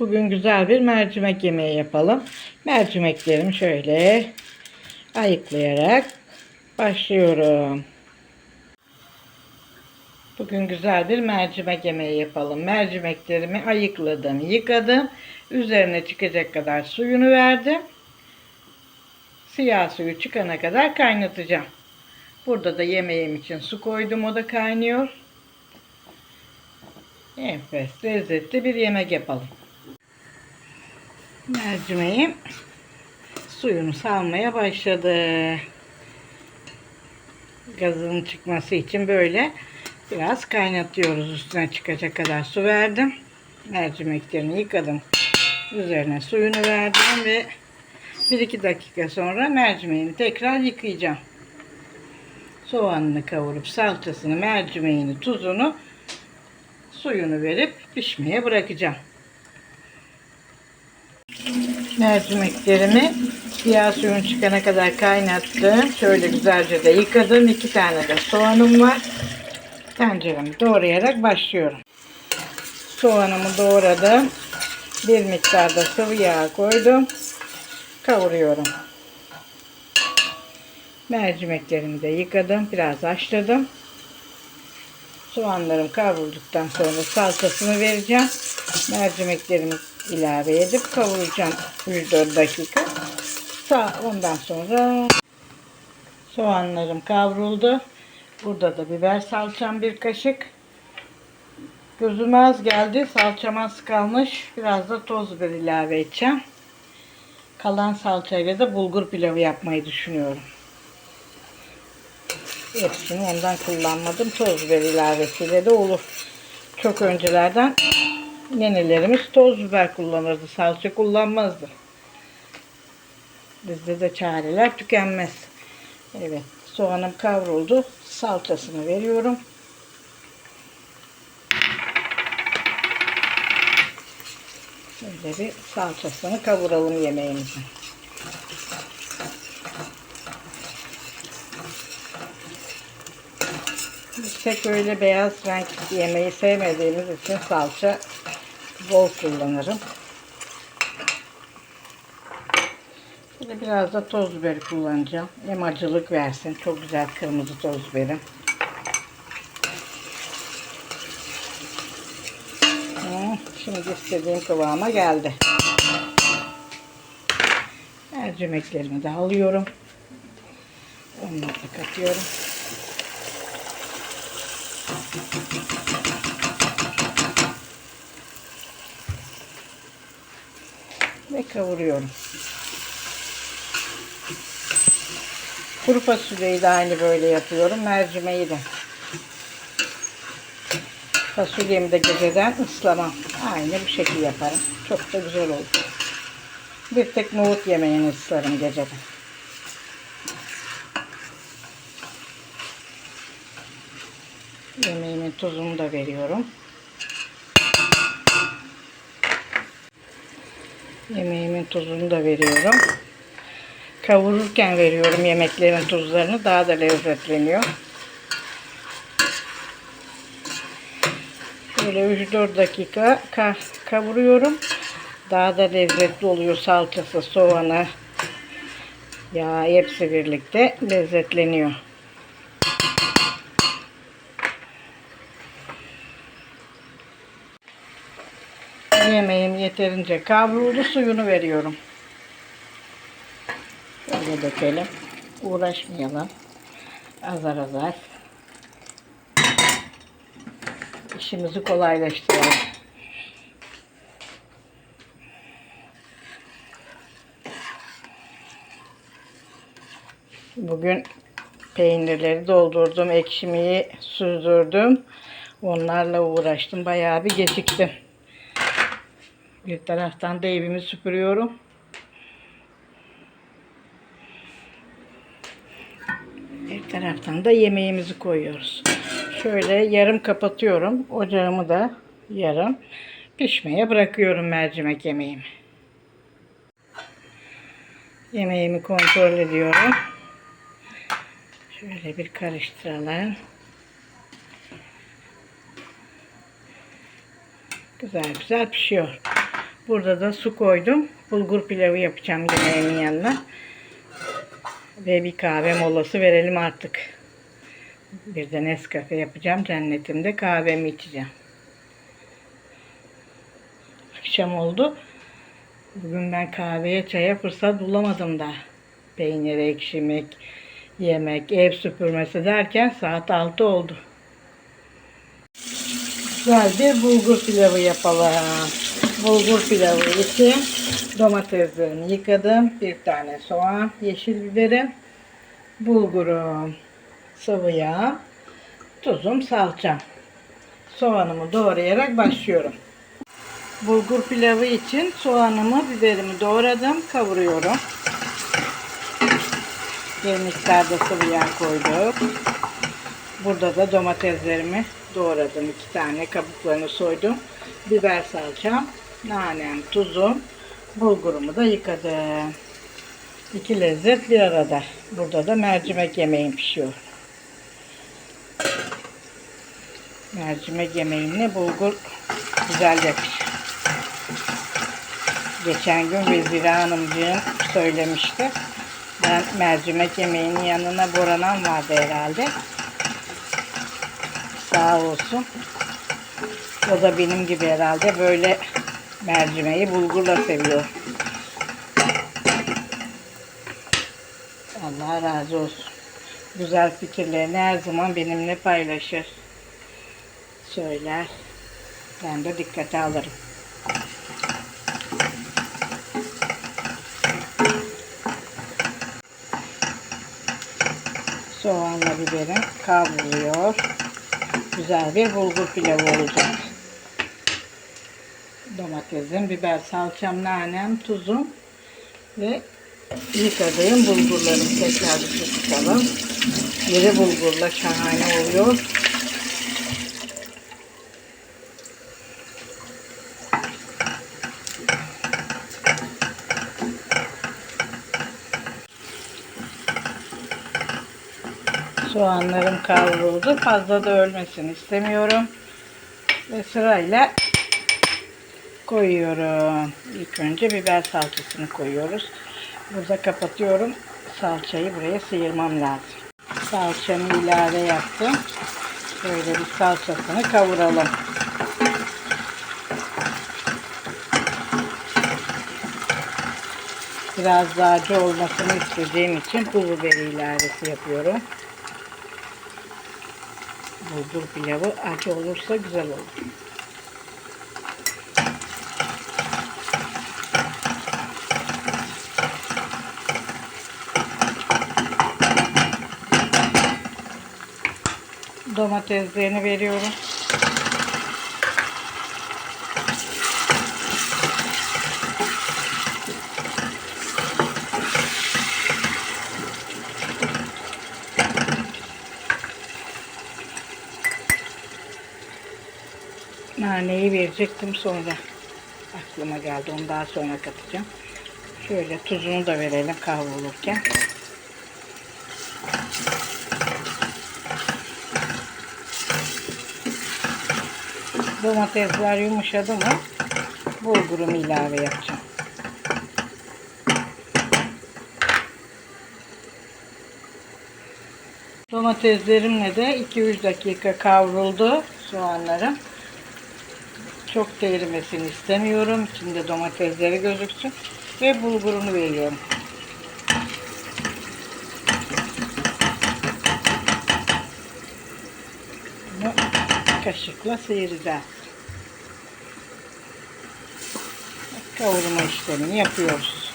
Bugün güzel bir mercimek yemeği yapalım. Mercimeklerimi şöyle ayıklayarak başlıyorum. Bugün güzel bir mercimek yemeği yapalım. Mercimeklerimi ayıkladım, yıkadım. Üzerine çıkacak kadar suyunu verdim. Siyah suyu çıkana kadar kaynatacağım. Burada da yemeğim için su koydum. O da kaynıyor. Enfes, lezzetli bir yemek yapalım. Mercimeğim suyunu salmaya başladı. Gazının çıkması için böyle biraz kaynatıyoruz. Üstüne çıkacak kadar su verdim. Mercimeklerini yıkadım. Üzerine suyunu verdim ve 1-2 dakika sonra mercimeğini tekrar yıkayacağım. Soğanını kavurup salçasını, mercimeğini, tuzunu, suyunu verip pişmeye bırakacağım. Mercimeklerimi siyah suyun çıkana kadar kaynattım. Şöyle güzelce de yıkadım. İki tane de soğanım var. Tenceremi doğrayarak başlıyorum. Soğanımı doğradım. Bir miktar da sıvı yağ koydum. Kavuruyorum. Mercimeklerimi de yıkadım. Biraz haşladım. Soğanlarım kavrulduktan sonra salçasını vereceğim. Mercimeklerimi ilave edip kavuracağım 3-4 dakika. Ondan sonra soğanlarım kavruldu. Burada da biber salçam bir kaşık. Gözüme az geldi. Salçam az kalmış. Biraz da toz biber ilave edeceğim. Kalan salçayla da bulgur pilavı yapmayı düşünüyorum. Hepsini ondan kullanmadım. Toz biber ilavesiyle de olur. Çok öncelerden nenelerimiz toz biber kullanırdı. Salça kullanmazdı. Bizde de çareler tükenmez. Evet. Soğanım kavruldu. Salçasını veriyorum. Şöyle bir salçasını kavuralım yemeğimizin. Biz pek öyle beyaz renk yemeği sevmediğimiz için salça bol kullanırım. Şöyle biraz da toz biber kullanacağım. Hem acılık versin. Çok güzel kırmızı toz biberim. Hı, Şimdi istediğim kıvama geldi. Mercimeklerimi de alıyorum. Onları da katıyorum. Ve kavuruyorum. Kuru fasulyeyi de aynı böyle yapıyorum. Mercimeği de. Fasulyemi de geceden ıslamam. Aynı bu şekilde yaparım. Çok da güzel olur. Bir tek nohut yemeğini ıslarım geceden. Yemeğimin tuzunu da veriyorum. Yemeğimin tuzunu da veriyorum. Kavururken veriyorum yemeklerin tuzlarını. Daha da lezzetleniyor. Böyle 3-4 dakika ka- kavuruyorum. Daha da lezzetli oluyor salçası, soğanı, ya hepsi birlikte lezzetleniyor. Yemeğim yeterince kavruldu. Suyunu veriyorum. Şöyle dökelim. Uğraşmayalım. Azar azar. İşimizi kolaylaştıralım. Bugün peynirleri doldurdum, ekşimiyi süzdürdüm. Onlarla uğraştım. Bayağı bir geciktim. Bir taraftan da evimi süpürüyorum. Bir taraftan da yemeğimizi koyuyoruz. Şöyle yarım kapatıyorum. Ocağımı da yarım pişmeye bırakıyorum mercimek yemeğimi. Yemeğimi kontrol ediyorum. Şöyle bir karıştıralım. Güzel güzel pişiyor. Burada da su koydum. Bulgur pilavı yapacağım yemeğimin yanına. Ve bir kahve molası verelim artık. Bir de Nescafe yapacağım. Cennetimde kahvemi içeceğim. Akşam oldu. Bugün ben kahveye çaya fırsat bulamadım da. Peynir ekşimek, yemek, ev süpürmesi derken saat 6 oldu. Güzel bir bulgur pilavı yapalım. Bulgur pilavı için domateslerimi yıkadım. Bir tane soğan, yeşil biberim, bulgurum, sıvı yağ, tuzum, salçam. Soğanımı doğrayarak başlıyorum. Bulgur pilavı için soğanımı, biberimi doğradım, kavuruyorum. Bir miktar da sıvı yağ koydum. Burada da domateslerimi doğradım. iki tane kabuklarını soydum. Biber salçam, nanem, tuzum, bulgurumu da yıkadım. İki lezzet bir arada. Burada da mercimek yemeğim pişiyor. Mercimek yemeğimle bulgur güzel yakışır. Geçen gün Vezire Hanımcığım söylemişti. Ben mercimek yemeğinin yanına boranan vardı herhalde. Sağ olsun. O da benim gibi herhalde böyle mercimeği bulgurla seviyor. Allah razı olsun. Güzel fikirlerini her zaman benimle paylaşır. Söyler. Ben de dikkate alırım. Soğanla biberim kavruluyor. Güzel bir bulgur pilavı olacak. Domatesim, biber salçam, nanem, tuzum ve yıkadığım bulgurlarımı tekrar bir tutalım. Yeri bulgurla şahane oluyor. Soğanlarım kavruldu. Fazla da ölmesini istemiyorum. Ve sırayla koyuyorum. İlk önce biber salçasını koyuyoruz. Burada kapatıyorum. Salçayı buraya sıyırmam lazım. Salçamı ilave yaptım. Böyle bir salçasını kavuralım. Biraz daha acı olmasını istediğim için pul biberi ilavesi yapıyorum. Bulgur pilavı acı olursa güzel olur. Domateslerini veriyorum. Verecektim sonra. Aklıma geldi. Onu daha sonra katacağım. Şöyle tuzunu da verelim kavrulurken. Domatesler yumuşadı mı bulgurumu ilave yapacağım. Domateslerimle de 2-3 dakika kavruldu soğanlarım. Çok da istemiyorum. İçinde domatesleri gözüksün. Ve bulgurunu veriyorum. Bunu kaşıkla sıyıracağız. Kavurma işlemini yapıyoruz.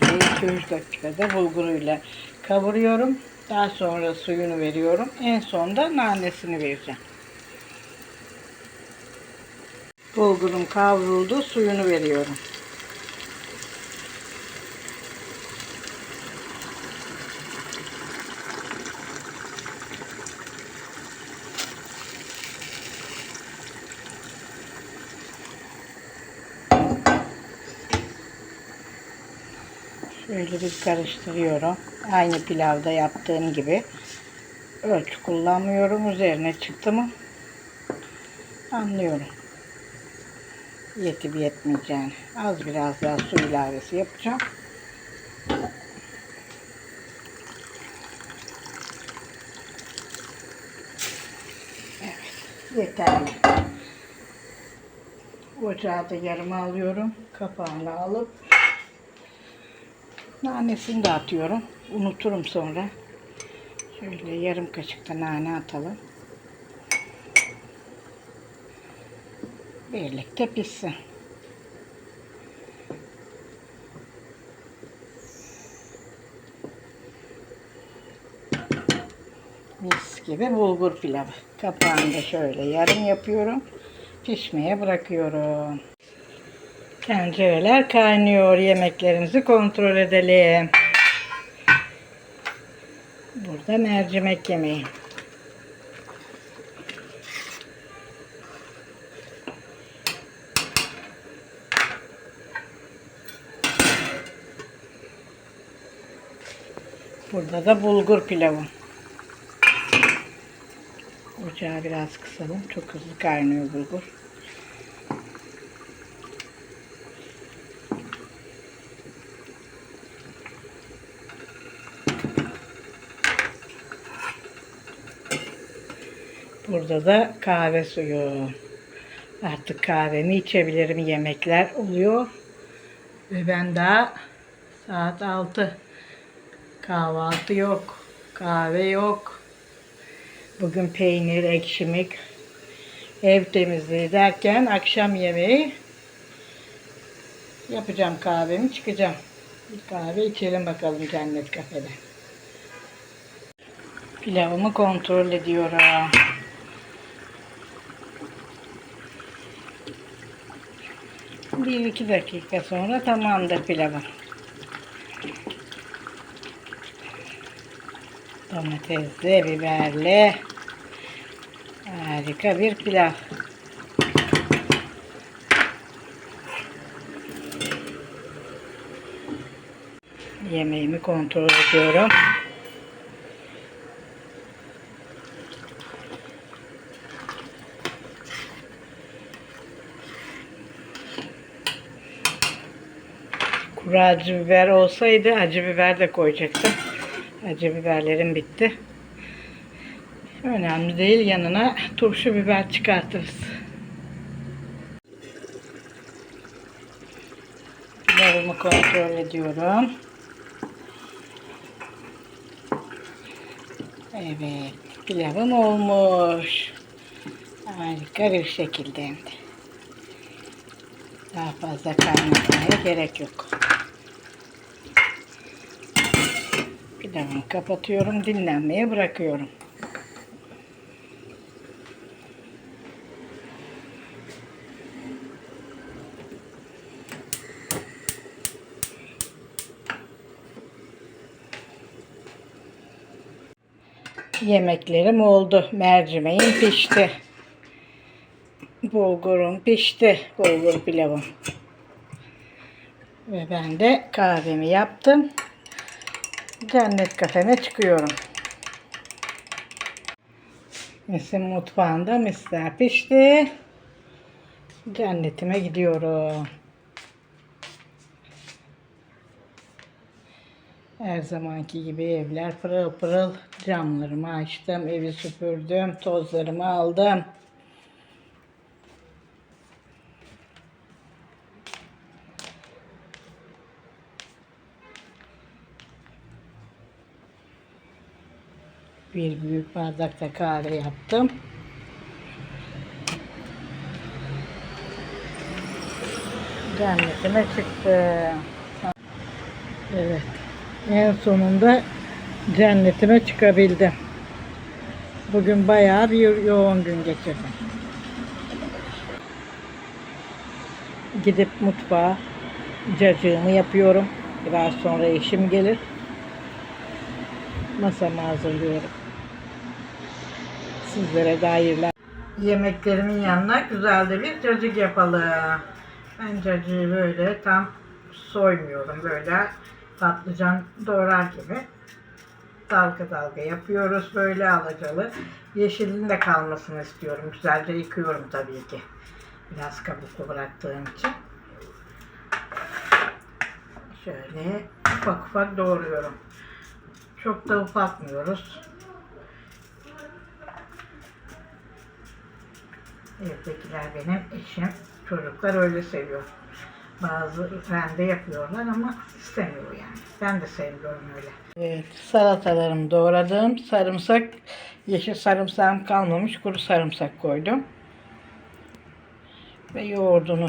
Böyle 2-3 dakikada bulguruyla kavuruyorum. Daha sonra suyunu veriyorum. En son da nanesini vereceğim. Bulgurum kavruldu. Suyunu veriyorum. Şöyle bir karıştırıyorum. Aynı pilavda yaptığım gibi. Ölçü kullanmıyorum. Üzerine çıktı mı anlıyorum. Yetip yetmeyeceğini. Az biraz daha su ilavesi yapacağım. Yeterli. Ocağı da yarıma alıyorum. Kapağını alıp nanesini de atıyorum. Unuturum sonra. Şöyle yarım kaşık da nane atalım. Birlikte pişsin. Mis gibi bulgur pilavı. Kapağını da şöyle yarım yapıyorum. Pişmeye bırakıyorum. Tencereler kaynıyor. Yemeklerimizi kontrol edelim. Burada mercimek yemeği. Burada da bulgur pilavı. Ocağı biraz kısalım. Çok hızlı kaynıyor bulgur. Burada da kahve suyu. Artık kahvemi içebilirim. Yemekler oluyor. Ve ben daha saat 6. Kahvaltı yok. Kahve yok. Bugün peynir, ekşimik, ev temizliği derken akşam yemeği yapacağım kahvemi çıkacağım. Bir kahve içelim bakalım cennet kafede. Pilavımı kontrol ediyorum. Bir iki dakika sonra tamamdır pilavım. Domatesli, biberli. Harika bir pilav. Yemeğimi kontrol ediyorum. Kuru acı biber olsaydı acı biber de koyacaktım. Acı biberlerim bitti. Önemli değil. Yanına turşu biber çıkartırız. Pilavımı kontrol ediyorum. Evet. Pilavım olmuş. Harika bir şekilde. Daha fazla kaynatmaya gerek yok. Pilavımı kapatıyorum. Dinlenmeye bırakıyorum. Yemeklerim oldu. Mercimeğim pişti. Bulgurum pişti. Bulgur pilavım. Ve ben de kahvemi yaptım. Cennet kafeme çıkıyorum. Misin mutfağında misler pişti. Cennetime gidiyorum. Her zamanki gibi evler pırıl pırıl. Camlarımı açtım, evi süpürdüm, tozlarımı aldım. Bir büyük bardakta kahve yaptım. Cennetime çıktı. Evet. En sonunda cennetime çıkabildim. Bugün bayağı bir yoğun gün geçirdim. Gidip mutfağa cacığımı yapıyorum. Biraz sonra eşim gelir. Masamı hazırlıyorum. Sizlere dairler. Yemeklerimin yanına güzel de bir cacık yapalım. Ben cacığı böyle tam soymuyorum. Böyle patlıcan doğrar gibi dalga dalga yapıyoruz böyle alacalı. Yeşilin de kalmasını istiyorum. Güzelce yıkıyorum tabii ki. Biraz kabuklu bıraktığım için. Şöyle ufak ufak doğruyorum. Çok da ufaltmıyoruz. Evdekiler benim eşim. Çocuklar öyle seviyor. Bazı rende yapıyorlar ama istemiyor yani. Ben de sevmiyorum öyle. Evet, salatalarımı doğradım. Sarımsak, yeşil sarımsağım kalmamış. Kuru sarımsak koydum. Ve yoğurdunu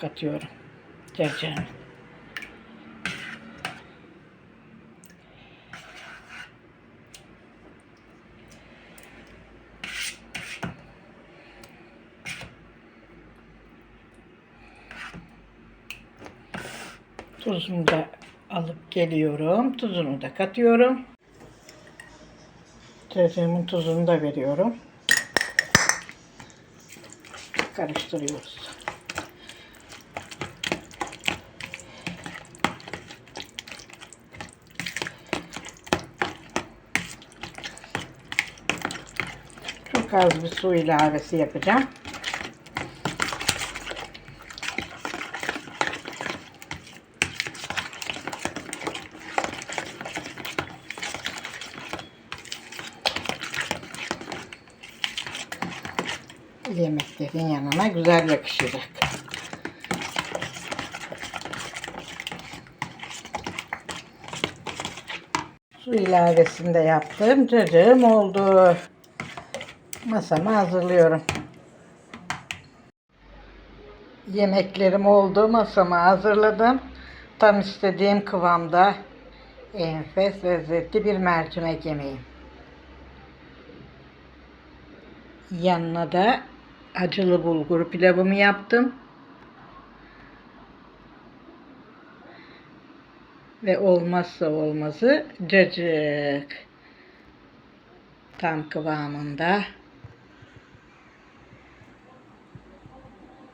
katıyorum. Cacığını. Tuzunu da alıp geliyorum. Tuzunu da katıyorum. Cacığımın tuzunu da veriyorum. Karıştırıyoruz. Çok az bir su ilavesi yapacağım. Yemeklerin yanına güzel yakışacak. Su ilavesini de yaptım. Cacığım oldu. Masamı hazırlıyorum. Yemeklerim oldu. Masamı hazırladım. Tam istediğim kıvamda enfes lezzetli bir mercimek yemeği. Yanına da acılı bulgur pilavımı yaptım. Ve olmazsa olmazı cacık. Tam kıvamında.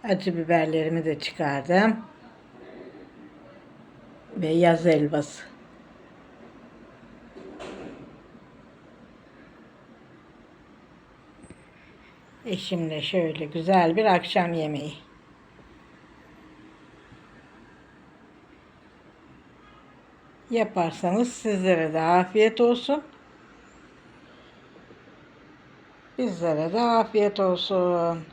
Acı biberlerimi de çıkardım. Ve yaz helvası. Eşimle şöyle güzel bir akşam yemeği. Yaparsanız sizlere de afiyet olsun. Bizlere de afiyet olsun.